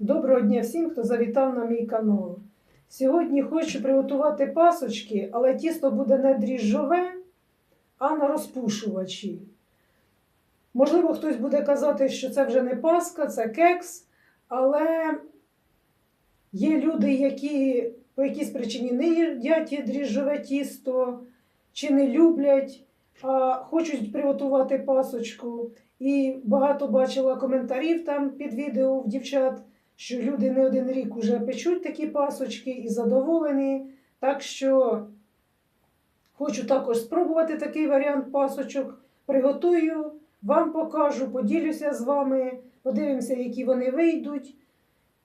Доброго дня всім, хто завітав на мій канал. Сьогодні хочу приготувати пасочки, але тісто буде не дріжджове, а на розпушувачі. Можливо, хтось буде казати, що це вже не паска, це кекс, але є люди, які по якійсь причині не їдять дріжджове тісто чи не люблять, а хочуть приготувати пасочку. І багато бачила коментарів там під відео в дівчат, що люди не один рік уже печуть такі пасочки і задоволені. Так що хочу також спробувати такий варіант пасочок. Приготую, вам покажу, поділюся з вами, подивимося, які вони вийдуть.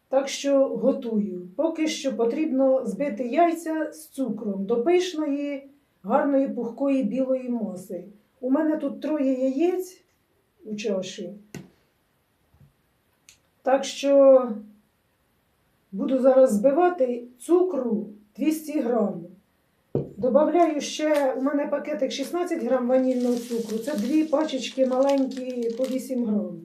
Так що готую. Поки що потрібно збити яйця з цукром до пишної, гарної пухкої білої маси. У мене тут троє яєць у чаші. Так що буду зараз збивати цукру 200 грам. Добавляю ще, у мене пакетик 16 грам ванільного цукру. Це дві пачечки маленькі по 8 грам.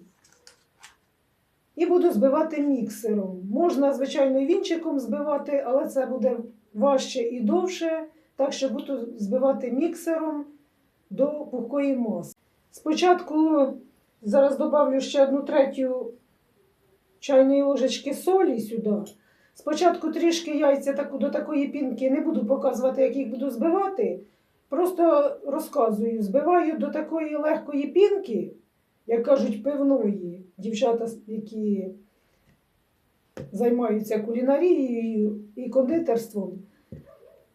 І буду збивати міксером. Можна, звичайно, вінчиком збивати, але це буде важче і довше. Так що буду збивати міксером до пухкої маси. Спочатку зараз добавлю ще одну третю чайної ложечки солі сюди. Спочатку трішки яйця таку, до такої пінки не буду показувати, як їх буду збивати. Просто розказую, збиваю до такої легкої пінки, як кажуть, пивної дівчата, які займаються кулінарією і кондитерством.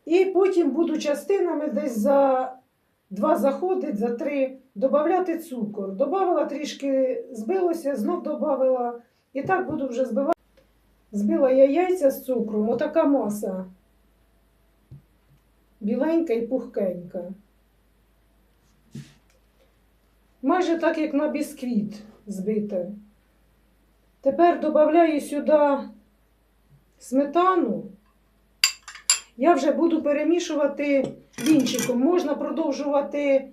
І потім буду частинами десь за два заходи, за три додати цукор. Добавила трішки, збилося, знов додавила. І так буду вже збивати. Збила я яйця з цукром, отака маса. Біленька і пухкенька. Майже так, як на бісквіт збите. Тепер додаю сюди сметану. Я вже буду перемішувати вінчиком. Можна продовжувати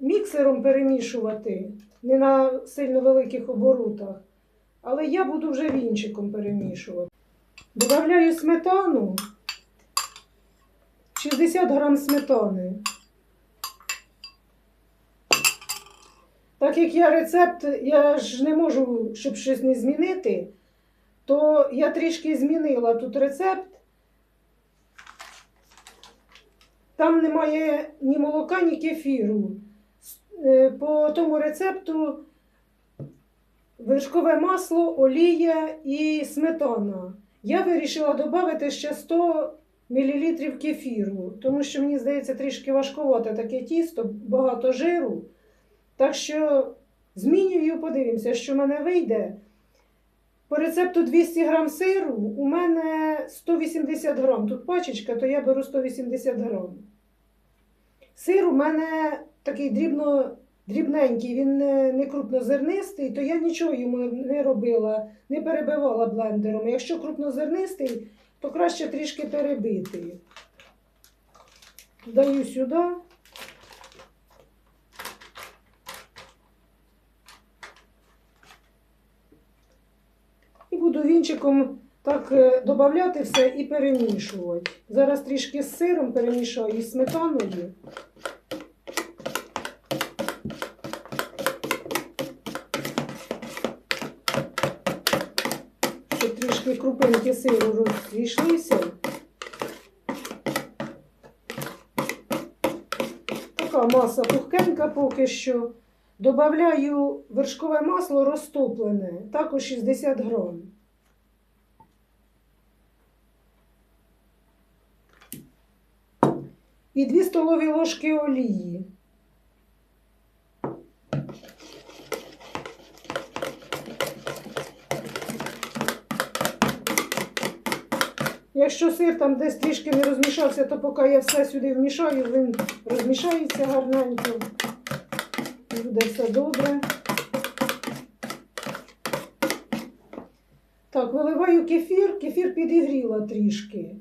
міксером перемішувати, не на сильно великих оборотах. Але я буду вже вінчиком перемішувати. Добавляю сметану. 60 грам сметани. Так як я рецепт, я ж не можу, щоб щось не змінити, то я трішки змінила тут рецепт. Там немає ні молока, ні кефіру. Е, По тому рецепту вершкове масло, олія і сметана. Я вирішила додати ще 100 мл кефіру, тому що мені здається трішки важкувате таке тісто, багато жиру. Так що змінюю, подивимося, що в мене вийде. По рецепту 200 грам сиру у мене 180 грам. Тут пачечка, то я беру 180 грам. Сир у мене такий дрібно, дрібненький, він не, не крупнозернистий, то я нічого йому не робила, не перебивала блендером. Якщо крупнозернистий, то краще трішки перебити. Даю сюди. І буду вінчиком так е, додати все і перемішувати. Зараз трішки з сиром перемішаю і сметаною. Щоб трішки крупинки сиру розійшлися. Така маса пухкенька поки що. Добавляю вершкове масло розтоплене, також 60 грам. І 2 столові ложки олії. Якщо сир там десь трішки не розмішався, то поки я все сюди вмішаю, він розмішається гарненько. Буде все добре. Так, виливаю кефір, кефір підігріла трішки.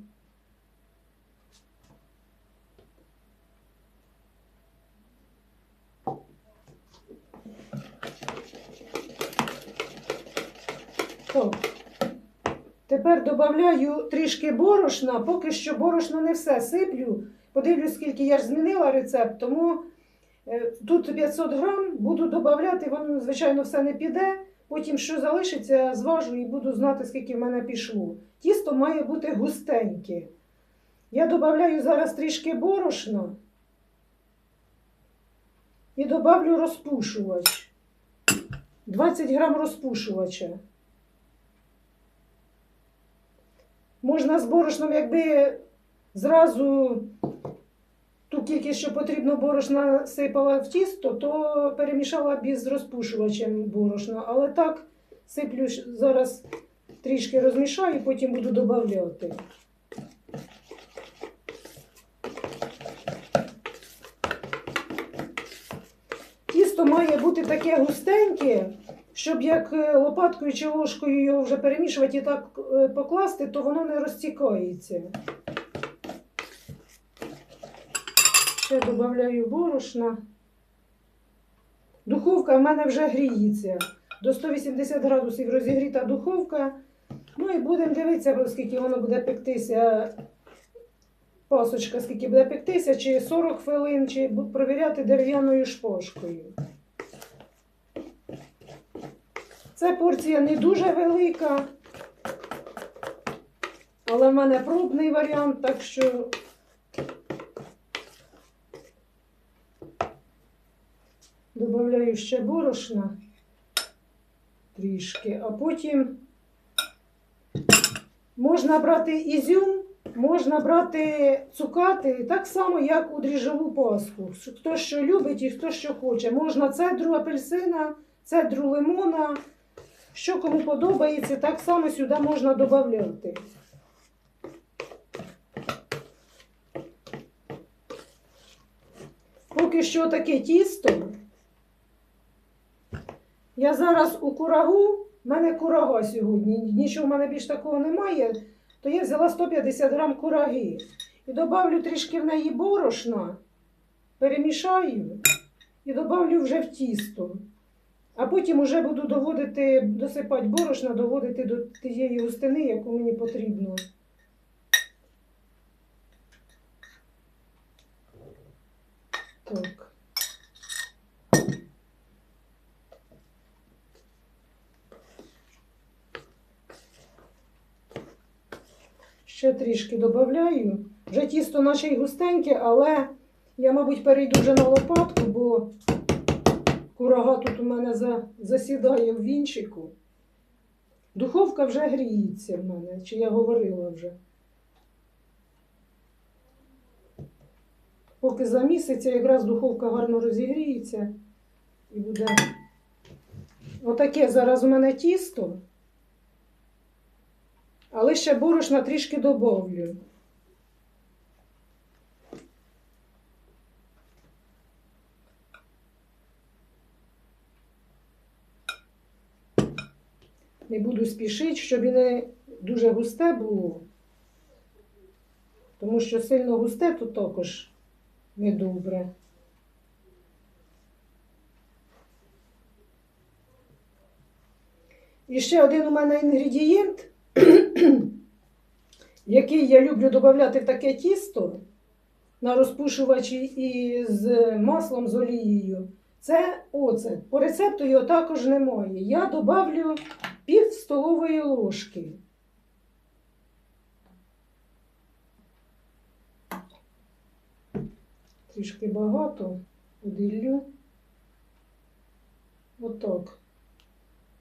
Так, Тепер додаю трішки борошна, поки що борошно не все сиплю. Подивлюсь, скільки я ж змінила рецепт, тому е, тут 500 грам буду додавати, воно, звичайно, все не піде. Потім, що залишиться, зважу і буду знати, скільки в мене пішло. Тісто має бути густеньке. Я додаю зараз трішки борошна і додавлю розпушувач. 20 грам розпушувача. Можна з борошном, якби зразу ту кількість, що потрібно борошна сипала в тісто, то перемішала б із розпушувачем борошна. Але так сиплю зараз трішки розмішаю, потім буду додавати. Тісто має бути таке густеньке, щоб як е, лопаткою чи ложкою його вже перемішувати і так е, покласти, то воно не розтікається. Ще додаю борошна. Духовка в мене вже гріється. До 180 градусів розігріта духовка. Ну і будемо дивитися, скільки воно буде пектися. Пасочка, скільки буде пектися, чи 40 хвилин, чи провіряти дерев'яною шпажкою. Це порція не дуже велика, але в мене пробний варіант, так що додаю ще борошна трішки, а потім можна брати ізюм, можна брати цукати, так само, як у дріжджову паску. Хто що любить і хто що хоче. Можна цедру апельсина, цедру лимона. Що кому подобається, так само сюди можна додати. Поки що таке тісто. Я зараз у курагу, в мене курага сьогодні, нічого в мене більш такого немає, то я взяла 150 грам кураги. І додавлю трішки в неї борошна, перемішаю і додавлю вже в тісто. А потім вже буду доводити, досипати борошна, доводити до тієї густини, яку мені потрібно. Так. Ще трішки додаю. Вже тісто наче й густеньке, але я, мабуть, перейду вже на лопатку, бо курага тут у мене за, засідає в вінчику. Духовка вже гріється в мене, чи я говорила вже. Поки заміситься, якраз духовка гарно розігріється і буде. Отаке зараз у мене тісто. Але ще борошна трішки добавлю. Не буду спішити, щоб і не дуже густе було. Тому що сильно густе то також недобре. І ще один у мене інгредієнт, який я люблю додати в таке тісто на розпушувачі і з маслом, з олією. Це оцет. По рецепту його також немає. Я додавлю пів столової ложки. Трішки багато, поділю. Отак.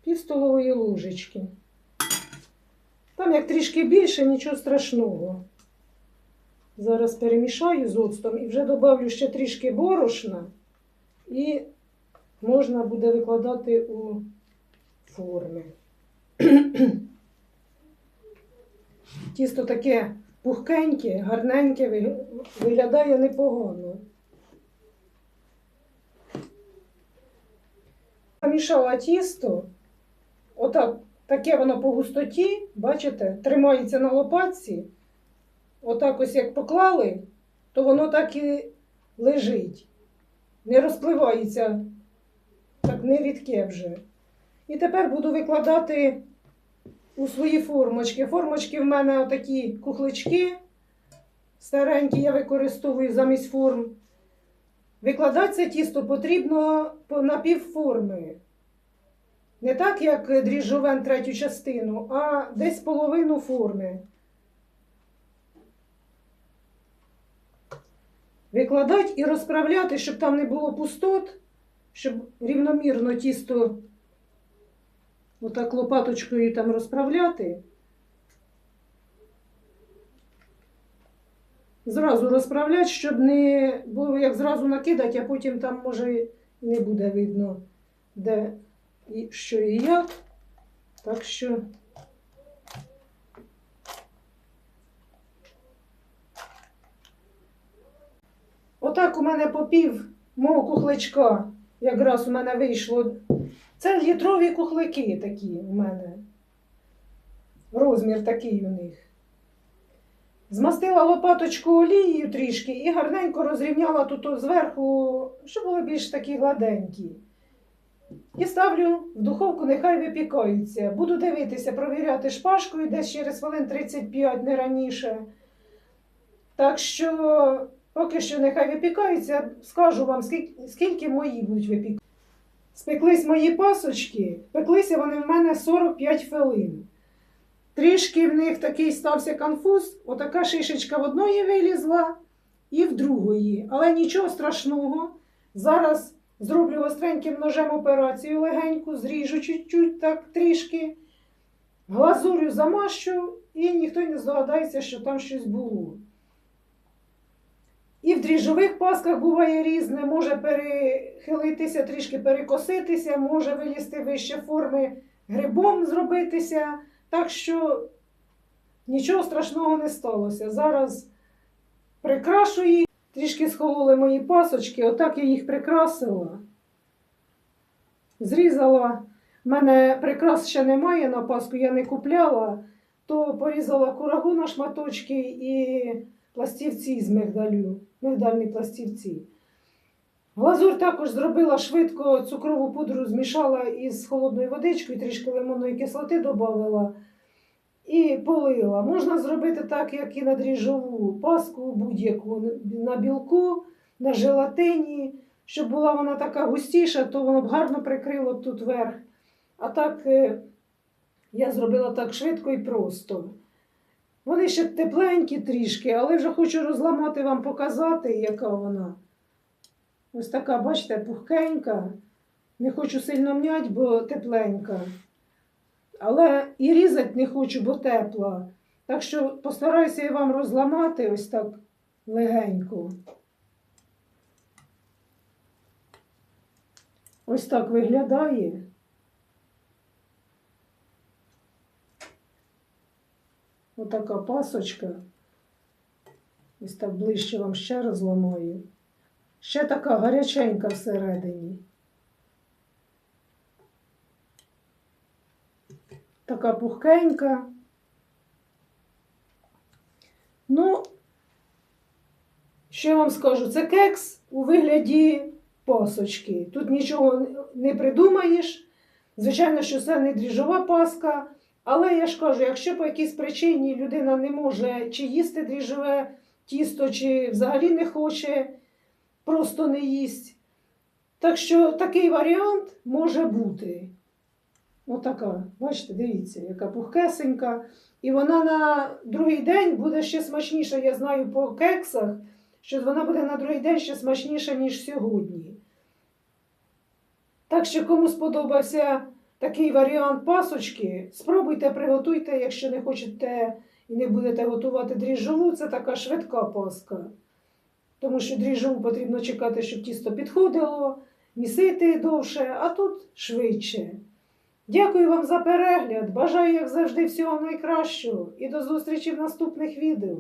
Пів столової ложечки. Там як трішки більше, нічого страшного. Зараз перемішаю з оцтом і вже додавлю ще трішки борошна і можна буде викладати у форми. Тісто таке пухкеньке, гарненьке, виглядає непогано. Замішала тісто, отак, таке воно по густоті, бачите, тримається на лопатці. Отак ось як поклали, то воно так і лежить. Не розпливається, так не рідке вже. І тепер буду викладати у свої формочки. Формочки в мене отакі кухлички старенькі, я використовую замість форм. Викладати це тісто потрібно по- на півформи. Не так, як дріжджовен третю частину, а десь половину форми. Викладати і розправляти, щоб там не було пустот, щоб рівномірно тісто отак лопаточкою там розправляти. Зразу розправляти, щоб не було як зразу накидати, а потім там може не буде видно, де і що і як. Так що. Отак у мене попів мого кухличка. Якраз у мене вийшло. Це літрові кухлики такі у мене. Розмір такий у них. Змастила лопаточку олією трішки і гарненько розрівняла тут зверху, щоб були більш такі гладенькі. І ставлю в духовку, нехай випікаються. Буду дивитися, провіряти шпажкою десь через хвилин 35, не раніше. Так що, поки що нехай випікаються, скажу вам, скільки, мої будуть випікати. Спеклись мої пасочки, пеклися вони в мене 45 хвилин. Трішки в них такий стався конфуз, отака шишечка в одної вилізла і в другої. Але нічого страшного. Зараз зроблю остреньким ножем операцію легеньку, зріжу чуть-чуть так трішки, глазурю замащу, і ніхто не здогадається, що там щось було. І в дріжджових пасках буває різне, може перехилитися, трішки перекоситися, може вилізти вище форми грибом зробитися. Так що нічого страшного не сталося. Зараз прикрашу їх, трішки схололи мої пасочки, отак я їх прикрасила. Зрізала. У мене прикрас ще немає на паску, я не купляла, то порізала курагу на шматочки і пластівці з мигдалю, мигдальні пластівці. Глазур також зробила швидко, цукрову пудру змішала із холодною водичкою, трішки лимонної кислоти додала і полила. Можна зробити так, як і на дріжджову паску будь-яку на білку, на желатині. Щоб була вона така густіша, то воно б гарно прикрило б тут верх. А так е, я зробила так швидко і просто. Вони ще тепленькі трішки, але вже хочу розламати вам показати, яка вона. Ось така, бачите, пухкенька. Не хочу сильно м'ять, бо тепленька. Але і різати не хочу, бо тепла. Так що постараюся я вам розламати ось так легенько. Ось так виглядає. Отака пасочка. Ось так ближче вам ще розламаю. Ще така гаряченька всередині. Така пухкенька. Ну, що я вам скажу, це кекс у вигляді пасочки. Тут нічого не придумаєш. Звичайно, що це не дріжджова паска. Але я ж кажу, якщо по якійсь причині людина не може чи їсти дріжджове тісто, чи взагалі не хоче, просто не їсть. Так що такий варіант може бути. Отака, бачите, дивіться, яка пухкесенька. І вона на другий день буде ще смачніша. Я знаю по кексах, що вона буде на другий день ще смачніша, ніж сьогодні. Так що, кому сподобався такий варіант пасочки, спробуйте, приготуйте, якщо не хочете і не будете готувати дріжджову, це така швидка паска. Тому що дріжджову потрібно чекати, щоб тісто підходило, місити довше, а тут швидше. Дякую вам за перегляд. Бажаю, як завжди, всього найкращого і до зустрічі в наступних відео.